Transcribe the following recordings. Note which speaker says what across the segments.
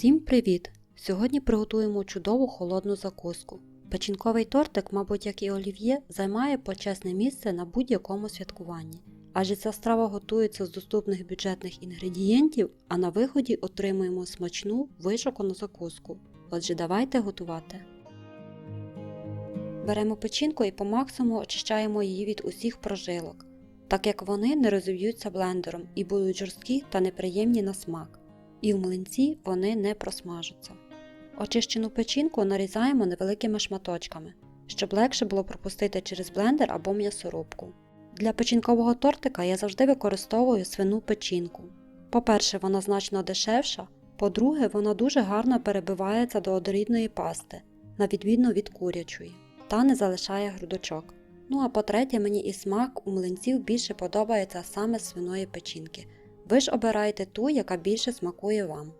Speaker 1: Всім привіт! Сьогодні приготуємо чудову холодну закуску. Печінковий тортик, мабуть, як і олів'є, займає почесне місце на будь-якому святкуванні. Адже ця страва готується з доступних бюджетних інгредієнтів, а на виході отримуємо смачну вишукану закуску. Отже, давайте готувати. Беремо печінку і по максимуму очищаємо її від усіх прожилок, так як вони не розіб'ються блендером і будуть жорсткі та неприємні на смак і в млинці вони не просмажаться. Очищену печінку нарізаємо невеликими шматочками, щоб легше було пропустити через блендер або м'ясорубку. Для печінкового тортика я завжди використовую свину печінку. По-перше, вона значно дешевша, по-друге, вона дуже гарно перебивається до однорідної пасти, на відміну від курячої, та не залишає грудочок. Ну а по-третє, мені і смак у млинців більше подобається саме свиної печінки. Ви ж обирайте ту, яка більше смакує вам.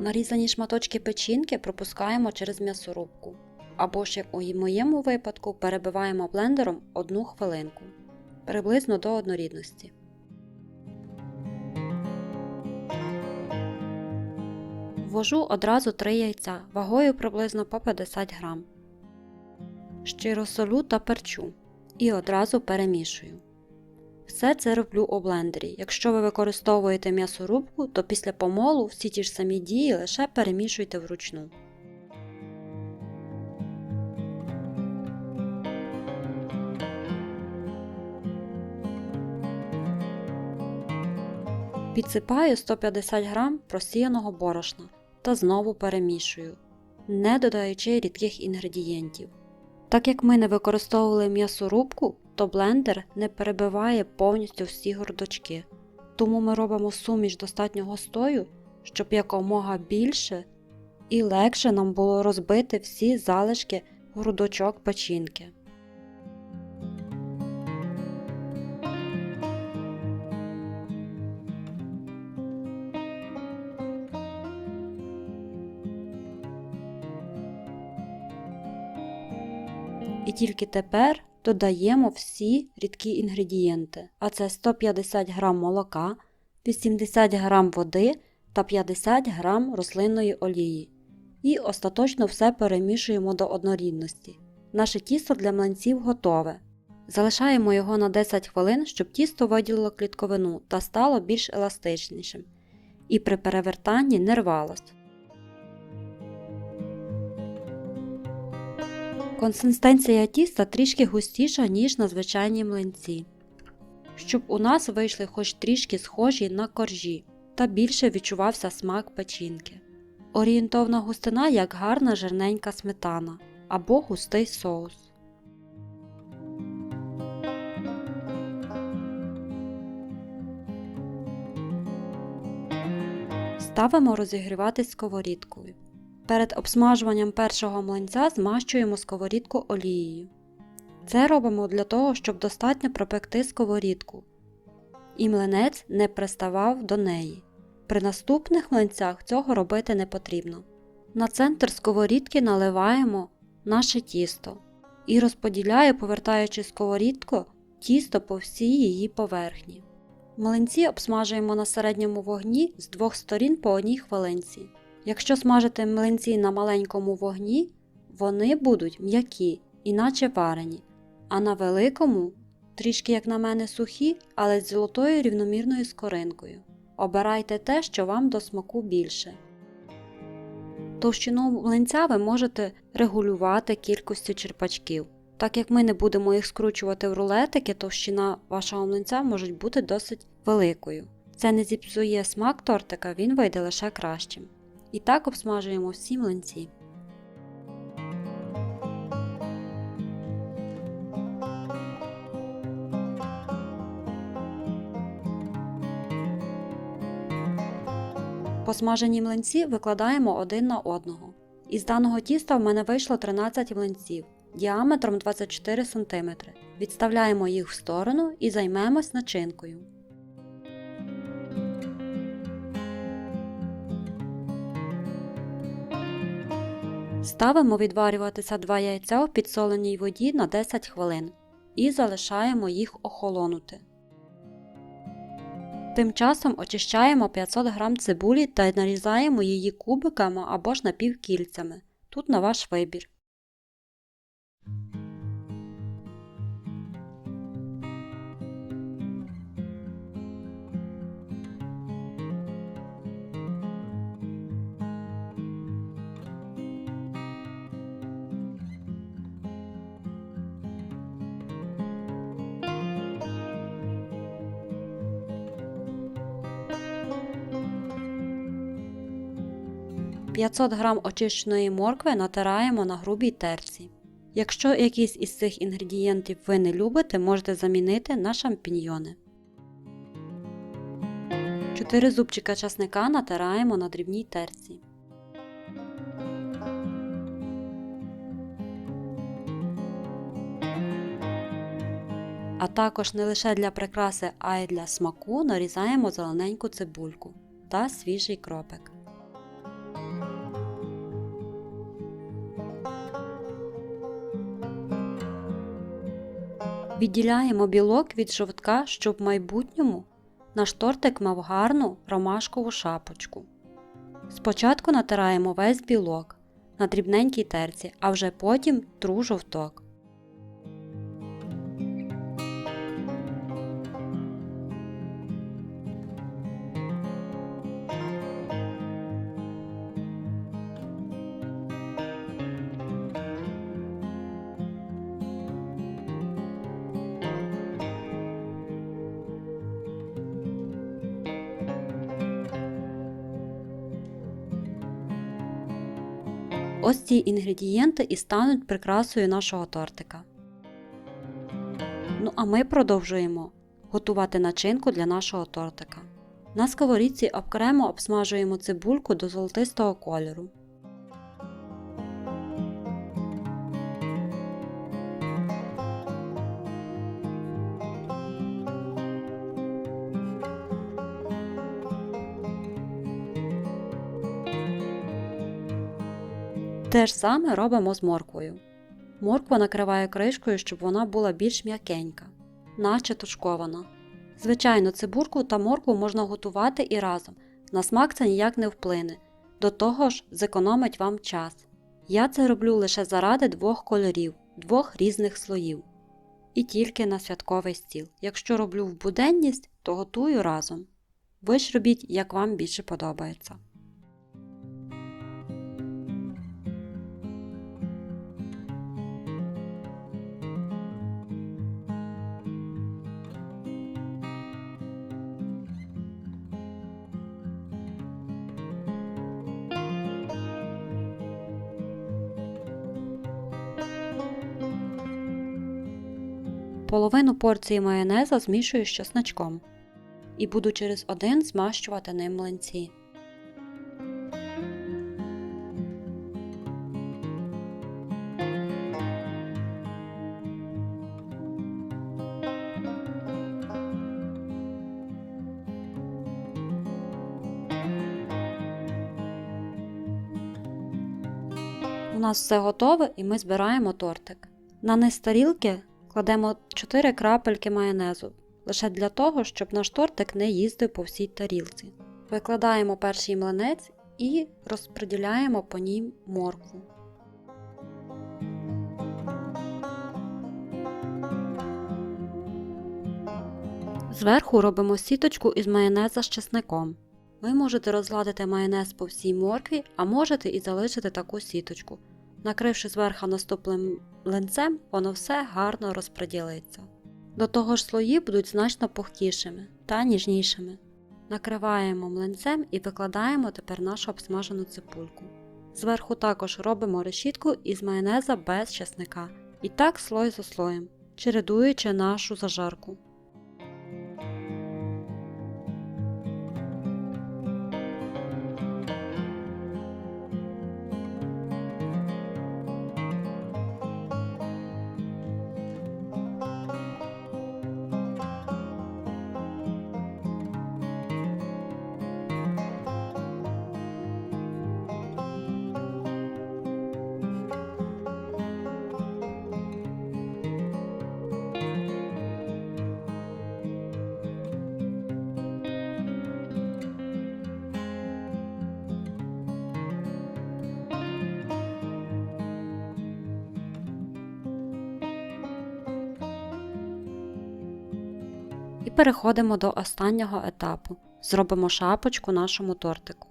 Speaker 1: Нарізані шматочки печінки пропускаємо через м'ясорубку. Або ж, як у моєму випадку, перебиваємо блендером одну хвилинку, приблизно до однорідності. Ввожу одразу 3 яйця вагою приблизно по 50 грам. Щиро солю та перчу і одразу перемішую. Все це роблю у блендері. Якщо ви використовуєте м'ясорубку, то після помолу всі ті ж самі дії лише перемішуйте вручну. Підсипаю 150 г просіяного борошна та знову перемішую, не додаючи рідких інгредієнтів. Так як ми не використовували м'ясорубку, то блендер не перебиває повністю всі гордочки, тому ми робимо суміш достатньо густою, щоб якомога більше і легше нам було розбити всі залишки грудочок печінки. Тільки тепер додаємо всі рідкі інгредієнти, а це 150 г молока, 80 г води та 50 г рослинної олії. І остаточно все перемішуємо до однорідності. Наше тісто для млинців готове. Залишаємо його на 10 хвилин, щоб тісто виділило клітковину та стало більш еластичнішим. І при перевертанні не рвалось. Консистенція тіста трішки густіша, ніж на звичайній млинці. Щоб у нас вийшли хоч трішки схожі на коржі та більше відчувався смак печінки. Орієнтовна густина як гарна жирненька сметана або густий соус. Ставимо розігріватись сковорідкою. Перед обсмажуванням першого млинця змащуємо сковорідку олією. Це робимо для того, щоб достатньо пропекти сковорідку, і млинець не приставав до неї. При наступних млинцях цього робити не потрібно. На центр сковорідки наливаємо наше тісто і розподіляю, повертаючи сковорідку, тісто по всій її поверхні. Млинці обсмажуємо на середньому вогні з двох сторін по одній хвилинці. Якщо смажити млинці на маленькому вогні, вони будуть м'які, іначе варені, а на великому, трішки, як на мене, сухі, але з золотою рівномірною скоринкою. Обирайте те, що вам до смаку більше. Товщину млинця ви можете регулювати кількістю черпачків. Так як ми не будемо їх скручувати в рулетики, товщина вашого млинця може бути досить великою. Це не зіпсує смак тортика, він вийде лише кращим. І так обсмажуємо всі млинці. Посмажені млинці викладаємо один на одного. Із даного тіста в мене вийшло 13 млинців діаметром 24 см. Відставляємо їх в сторону і займемось начинкою. Ставимо відварюватися два яйця у підсоленій воді на 10 хвилин і залишаємо їх охолонути. Тим часом очищаємо 500 г цибулі та нарізаємо її кубиками або ж напівкільцями. Тут на ваш вибір. – 500 г очищеної моркви натираємо на грубій терці. Якщо якийсь із цих інгредієнтів ви не любите, можете замінити на шампіньйони. 4 зубчика часника натираємо на дрібній терці. А також не лише для прикраси, а й для смаку нарізаємо зелененьку цибульку та свіжий кропик. Відділяємо білок від жовтка, щоб в майбутньому наш тортик мав гарну ромашкову шапочку. Спочатку натираємо весь білок на дрібненькій терці, а вже потім тру жовток. Ось ці інгредієнти і стануть прикрасою нашого тортика. Ну а ми продовжуємо готувати начинку для нашого тортика. На сковорідці окремо обсмажуємо цибульку до золотистого кольору. Те ж саме робимо з морквою. Морква накриває кришкою, щоб вона була більш м'якенька, наче тушкована. Звичайно, цибурку та моркву можна готувати і разом. На смак це ніяк не вплине. До того ж, зекономить вам час. Я це роблю лише заради двох кольорів, двох різних слоїв. І тільки на святковий стіл. Якщо роблю в буденність, то готую разом. Ви ж робіть, як вам більше подобається. Половину порції майонеза змішую з чесночком і буду через один змащувати ним млинці. У нас все готове і ми збираємо тортик. На низ тарілки кладемо 4 крапельки майонезу лише для того, щоб наш тортик не їздив по всій тарілці. Викладаємо перший млинець і розподіляємо по ній моркву. Зверху робимо сіточку із майонеза з чесником. Ви можете розгладити майонез по всій моркві, а можете і залишити таку сіточку. Накривши зверху наступним млинцем, воно все гарно розподілиться. До того ж слої будуть значно пухкішими та ніжнішими. Накриваємо млинцем і викладаємо тепер нашу обсмажену цибульку. Зверху також робимо решітку із майонеза без чесника. І так слой за слоєм, чередуючи нашу зажарку. І переходимо до останнього етапу. Зробимо шапочку нашому тортику.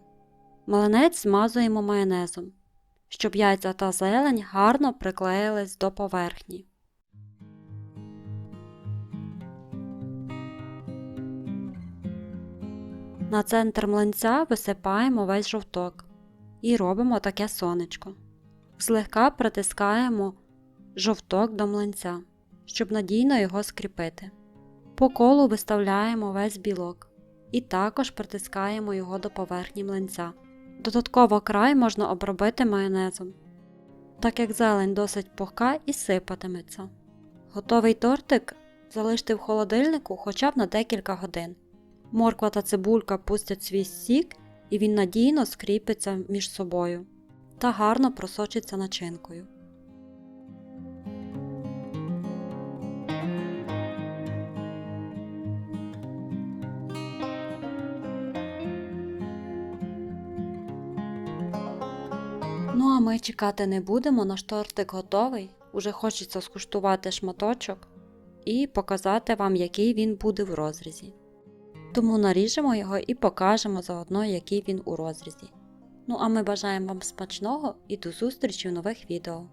Speaker 1: Млинець змазуємо майонезом, щоб яйця та зелень гарно приклеїлись до поверхні. На центр млинця висипаємо весь жовток і робимо таке сонечко. Злегка притискаємо жовток до млинця, щоб надійно його скріпити. По колу виставляємо весь білок і також притискаємо його до поверхні млинця. Додатково край можна обробити майонезом, так як зелень досить пухка і сипатиметься. Готовий тортик залиште в холодильнику хоча б на декілька годин. Морква та цибулька пустять свій сік і він надійно скріпиться між собою та гарно просочиться начинкою. Ну а ми чекати не будемо, наш тортик готовий. Уже хочеться скуштувати шматочок і показати вам, який він буде в розрізі. Тому наріжемо його і покажемо заодно, який він у розрізі. Ну а ми бажаємо вам смачного і до зустрічі в нових відео.